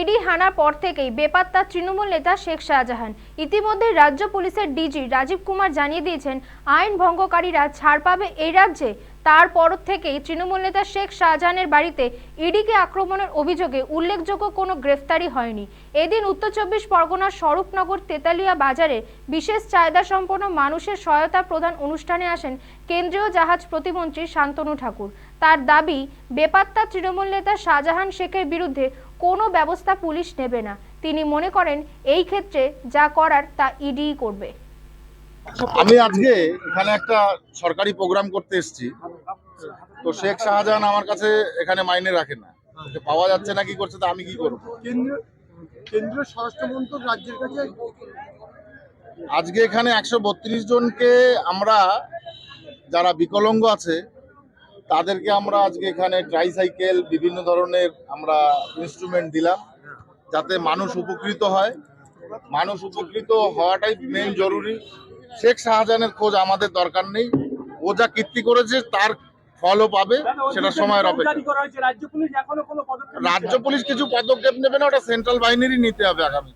ED হানার পর থেকেই বেপাত্তা তৃণমূল নেতা শেখ শাহজাহান। ইতিমধ্যে রাজ্য পুলিশের ডিজি রাজীব কুমার জানিয়ে দিয়েছেন, আইন ভঙ্গকারীরা ছাড় পাবে এই রাজ্যে। তারপর থেকেই তৃণমূল নেতা শেখ শাহজাহানের বাড়িতে ইডিকে আক্রমণের অভিযোগে উল্লেখযোগ্য কোনো গ্রেফতারি হয়নি। এদিন উত্তর চব্বিশ পরগনার স্বরূপনগর তেতালিয়া বাজারে বিশেষ চাহিদা সম্পন্ন মানুষের সহায়তা প্রদান অনুষ্ঠানে আসেন কেন্দ্রীয় জাহাজ প্রতিমন্ত্রী শান্তনু ঠাকুর। তার দাবি, বেপাত্তা তৃণমূল নেতা শাহজাহান শেখের বিরুদ্ধে কোনো ব্যবস্থা পুলিশ নেবে না। তিনি মনে করেন, এই ক্ষেত্রে যা করার তা ইডিই করবে। আমি আজকে এখানে একটা সরকারি প্রোগ্রাম করতে এসেছি। তো শেখ শাহজাহান আমার কাছে এখানে মাইনে রাখে না। পাওয়া যাচ্ছে না কি করছে তা আমি কি করব? কেন্দ্রীয় কেন্দ্রীয় স্বরাষ্ট্রমন্ত্রক রাজ্যের কাছে আজকে এখানে একশো বত্রিশ জনকে আমরা যারা বিকলাঙ্গ আছে তাদেরকে আমরা আজকে এখানে ট্রাইসাইকেল বিভিন্ন ধরনের আমরা ইনস্ট্রুমেন্ট দিলাম যাতে মানুষ উপকৃত হয়। মানুষ উপকৃত হওয়াটাই মেন জরুরি। শেখ শাহজাহানের খোঁজ আমাদের দরকার নেই। ও যা কীর্তি করেছে তার ফলও পাবে সেটা সময়ের অপেক্ষা। রাজ্য পুলিশ কিছু পদক্ষেপ নেবে না ওটা সেন্ট্রাল বাহিনীরই নিতে হবে আগামী।